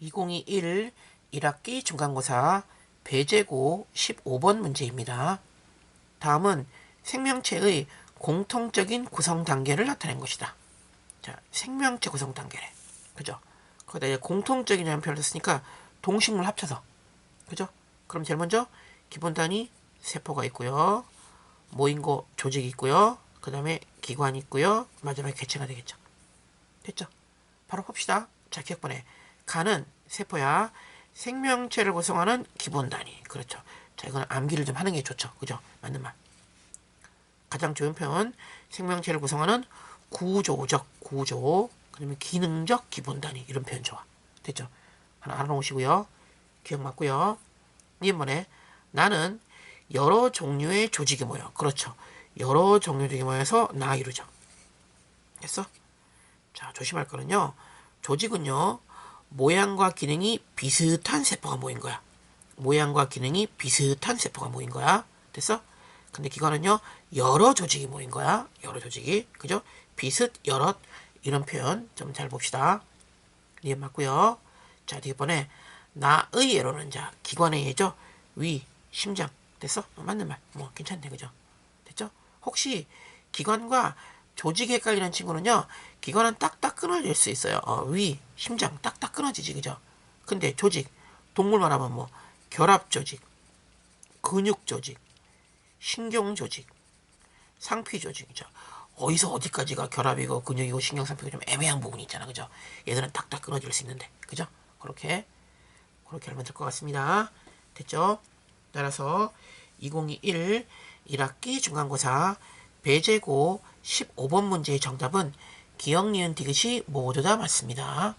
2021 1학기 중간고사 배제고 15번 문제입니다. 다음은 생명체의 공통적인 구성 단계를 나타낸 것이다. 자, 생명체 구성 단계래. 그죠? 거기다 이제 공통적인이라는 표현을 썼으니까 동식물 합쳐서. 그죠? 그럼 제일 먼저 기본 단위 세포가 있고요. 모인고 조직이 있고요. 그 다음에 기관이 있고요. 마지막에 개체가 되겠죠. 됐죠? 바로 봅시다. 자, 기억번에 간은 세포야. 생명체를 구성하는 기본 단위. 그렇죠. 자, 이거는 암기를 좀 하는 게 좋죠. 그죠? 맞는 말. 가장 좋은 표현. 생명체를 구성하는 구조적 구조. 그다음에 기능적 기본 단위. 이런 표현 좋아. 됐죠? 하나 알아놓으시고요. 기억 맞고요. 이번에 나는 여러 종류의 조직이 모여. 그렇죠. 여러 종류의 조직이 모여서 나 이루죠. 됐어? 자 조심할 거는요. 조직은요 모양과 기능이 비슷한 세포가 모인 거야. 모양과 기능이 비슷한 세포가 모인 거야. 됐어? 근데 기관은요 여러 조직이 모인 거야. 여러 조직이. 그죠? 비슷 여럿. 이런 표현 좀 잘 봅시다. 리에 맞고요. 자 뒤번에 나의 예로는 자 기관의 예죠? 위 심장. 됐어? 어, 맞는 말. 뭐 괜찮네. 그죠? 됐죠? 혹시 기관과 조직이 헷갈리는 친구는요 기관은 딱딱 끊어질 수 있어요. 어, 위 심장. 딱딱 끊어지지 그죠 근데 조직 동물 말하면 뭐 결합 조직 근육 조직 신경 조직, 상피 조직이죠. 어디서 어디까지가 결합이고 근육이고 신경 상피고 좀 애매한 부분이 있잖아, 그죠? 얘들은 딱딱 끊어질 수 있는데, 그죠? 그렇게 그렇게 하면 될 것 같습니다. 됐죠? 따라서 2021 1학기 중간고사 배제고 15번 문제의 정답은 기억, 니은, 디귿이 모두 다 맞습니다.